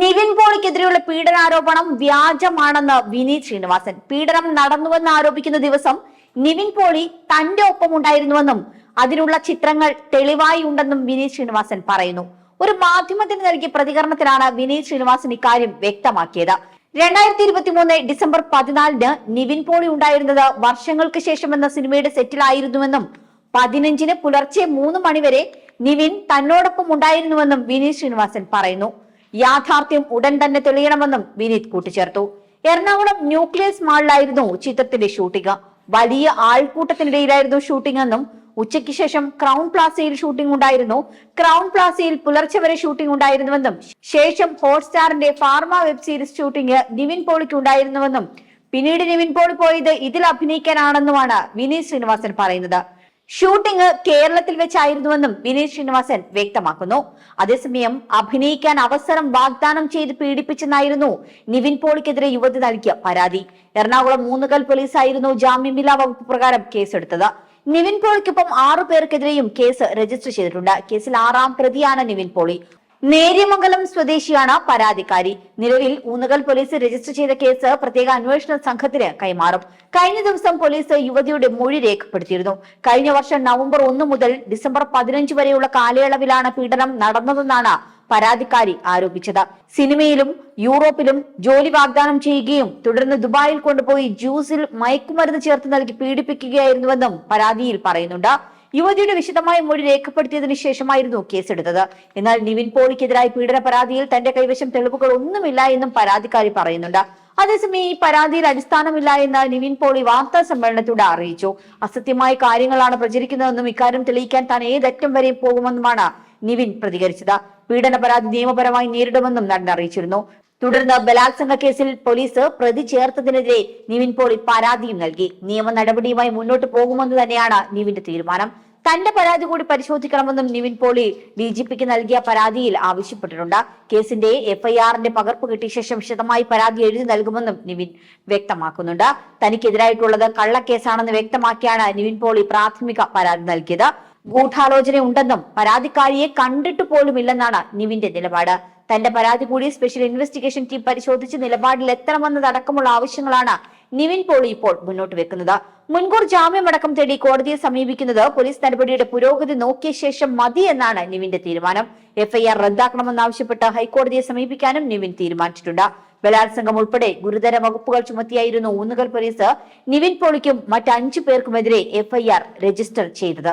നിവിൻ പോളിക്കെതിരെയുള്ള പീഡനാരോപണം വ്യാജമാണെന്ന് വിനീത് ശ്രീനിവാസൻ. പീഡനം നടന്നുവെന്ന് ആരോപിക്കുന്ന ദിവസം നിവിൻ പോളി തന്റെ ഒപ്പം ഉണ്ടായിരുന്നുവെന്നും അതിനുള്ള ചിത്രങ്ങൾ തെളിവായി ഉണ്ടെന്നും വിനീത് ശ്രീനിവാസൻ പറയുന്നു. ഒരു മാധ്യമത്തിന് നൽകിയ പ്രതികരണത്തിലാണ് വിനീത് ശ്രീനിവാസൻ ഇക്കാര്യം വ്യക്തമാക്കിയത്. രണ്ടായിരത്തി ഇരുപത്തി മൂന്ന് ഡിസംബർ പതിനാലിന് നിവിൻ പോളി ഉണ്ടായിരുന്നത് വർഷങ്ങൾക്ക് ശേഷം എന്ന സിനിമയുടെ സെറ്റിലായിരുന്നുവെന്നും പതിനഞ്ചിന് പുലർച്ചെ മൂന്ന് മണിവരെ നിവിൻ തന്നോടൊപ്പം ഉണ്ടായിരുന്നുവെന്നും വിനീത് ശ്രീനിവാസൻ പറയുന്നു. യാഥാർത്ഥ്യം ഉടൻ തന്നെ തെളിയണമെന്നും വിനീത് കൂട്ടിച്ചേർത്തു. എറണാകുളം ന്യൂക്ലിയസ് മാളിലായിരുന്നു ചിത്രത്തിന്റെ ഷൂട്ടിംഗ്. വലിയ ആൾക്കൂട്ടത്തിനിടയിലായിരുന്നു ഷൂട്ടിംഗ് എന്നും ഉച്ചയ്ക്ക് ശേഷം ക്രൗൺ പ്ലാസയിൽ ഷൂട്ടിംഗ് ഉണ്ടായിരുന്നു. ക്രൗൺ പ്ലാസയിൽ പുലർച്ചെ വരെ ഷൂട്ടിംഗ് ഉണ്ടായിരുന്നുവെന്നും ശേഷം ഹോട്ട്സ്റ്റാറിന്റെ pharma web series shooting Nivin പോളിക്ക് ഉണ്ടായിരുന്നുവെന്നും പിന്നീട് നിവിൻ പോളി പോയത് ഇതിൽ അഭിനയിക്കാനാണെന്നുമാണ് വിനീത് ശ്രീനിവാസൻ പറയുന്നത്. ഷൂട്ടിംഗ് കേരളത്തിൽ വെച്ചായിരുന്നുവെന്നും വിനീത് ശ്രീനിവാസൻ വ്യക്തമാക്കുന്നു. അതേസമയം അഭിനയിക്കാൻ അവസരം വാഗ്ദാനം ചെയ്ത് പീഡിപ്പിച്ചെന്നായിരുന്നു നിവിൻ പോളിക്കെതിരെ യുവതി നൽകിയ പരാതി. എറണാകുളം മൂന്നുകൽ പോലീസായിരുന്നു ജാമ്യമില്ലാ വകുപ്പ് പ്രകാരം കേസെടുത്തത്. നിവിൻ പോളിക്കൊപ്പം ആറു പേർക്കെതിരെയും കേസ് രജിസ്റ്റർ ചെയ്തിട്ടുണ്ട്. കേസിൽ ആറാം പ്രതിയാണ് നിവിൻ പോളി. നേര്യമംഗലം സ്വദേശിയാണ് പരാതിക്കാരി. നിലവിൽ ഊന്നുകൽ പോലീസ് രജിസ്റ്റർ ചെയ്ത കേസ് പ്രത്യേക അന്വേഷണ സംഘത്തിന് കൈമാറും. കഴിഞ്ഞ ദിവസം പോലീസ് യുവതിയുടെ മൊഴി രേഖപ്പെടുത്തിയിരുന്നു. കഴിഞ്ഞ വർഷം നവംബർ ഒന്ന് മുതൽ ഡിസംബർ പതിനഞ്ച് വരെയുള്ള കാലയളവിലാണ് പീഡനം നടന്നതെന്നാണ് പരാതിക്കാരി ആരോപിച്ചത്. സിനിമയിലും യൂറോപ്പിലും ജോലി വാഗ്ദാനം ചെയ്യുകയും തുടർന്ന് ദുബായിൽ കൊണ്ടുപോയി ജ്യൂസിൽ മയക്കുമരുന്ന് ചേർത്ത് നൽകി പീഡിപ്പിക്കുകയായിരുന്നുവെന്നും പരാതിയിൽ പറയുന്നുണ്ട്. യുവതിയുടെ വിശദമായ മൊഴി രേഖപ്പെടുത്തിയതിനു ശേഷമായിരുന്നു കേസെടുത്തത്. എന്നാൽ നിവിൻ പോളിക്കെതിരായ പീഡന പരാതിയിൽ തന്റെ കൈവശം തെളിവുകൾ ഒന്നുമില്ല എന്നും പരാതിക്കാരി പറയുന്നുണ്ട്. അതേസമയം ഈ പരാതിയിൽ അടിസ്ഥാനമില്ല എന്ന് നിവിൻ പോളി വാർത്താ സമ്മേളനത്തിലൂടെ അറിയിച്ചു. അസത്യമായ കാര്യങ്ങളാണ് പ്രചരിക്കുന്നതെന്നും ഇക്കാര്യം തെളിയിക്കാൻ താൻ ഏതറ്റം വരെ പോകുമെന്നുമാണ് നിവിൻ പ്രതികരിച്ചത്. പീഡന പരാതി നിയമപരമായി നേരിടുമെന്നും നടൻ അറിയിച്ചിരുന്നു. തുടർന്ന് ബലാത്സംഗ കേസിൽ പോലീസ് പ്രതി ചേർത്തതിനെതിരെ നിവിൻ പോളി പരാതിയും നൽകി. നിയമ നടപടിയുമായി മുന്നോട്ട് പോകുമെന്ന് തന്നെയാണ് നിവിന്റെ തീരുമാനം. തന്റെ പരാതി കൂടി പരിശോധിക്കണമെന്നും നിവിൻ പോളി ഡി ജി പിക്ക് നൽകിയ പരാതിയിൽ ആവശ്യപ്പെട്ടിട്ടുണ്ട്. കേസിന്റെ എഫ്ഐആറിന്റെ പകർപ്പ് കിട്ടിയ ശേഷം വിശദമായി പരാതി എഴുതി നൽകുമെന്നും നിവിൻ വ്യക്തമാക്കുന്നുണ്ട്. തനിക്കെതിരായിട്ടുള്ളത് കള്ളക്കേസാണെന്ന് വ്യക്തമാക്കിയാണ് നിവിൻ പോളി പ്രാഥമിക പരാതി നൽകിയത്. ഗൂഢാലോചന ഉണ്ടെന്നും പരാതിക്കാരിയെ കണ്ടിട്ട് പോലുമില്ലെന്നാണ് നിവിന്റെ നിലപാട്. തന്റെ പരാതി കൂടി സ്പെഷ്യൽ ഇൻവെസ്റ്റിഗേഷൻ ടീം പരിശോധിച്ച് നിലപാടിൽ എത്തണമെന്നതടക്കമുള്ള ആവശ്യങ്ങളാണ് നിവിൻ പോളി ഇപ്പോൾ മുന്നോട്ട് വെക്കുന്നത്. മുൻകൂർ ജാമ്യമടക്കം തേടി കോടതിയെ സമീപിക്കുന്നത് പോലീസ് നടപടിയുടെ പുരോഗതി നോക്കിയ ശേഷം മതി എന്നാണ് നിവിന്റെ തീരുമാനം. എഫ്ഐആർ റദ്ദാക്കണമെന്നാവശ്യപ്പെട്ട് ഹൈക്കോടതിയെ സമീപിക്കാനും നിവിൻ തീരുമാനിച്ചിട്ടുണ്ട്. ബലാത്സംഗം ഉൾപ്പെടെ ഗുരുതര വകുപ്പുകൾ ചുമത്തിയായിരുന്നു ഊന്നുകൽ പോലീസ് നിവിൻ പോളിക്കും മറ്റ് അഞ്ചു പേർക്കുമെതിരെ എഫ്ഐആർ രജിസ്റ്റർ ചെയ്തത്.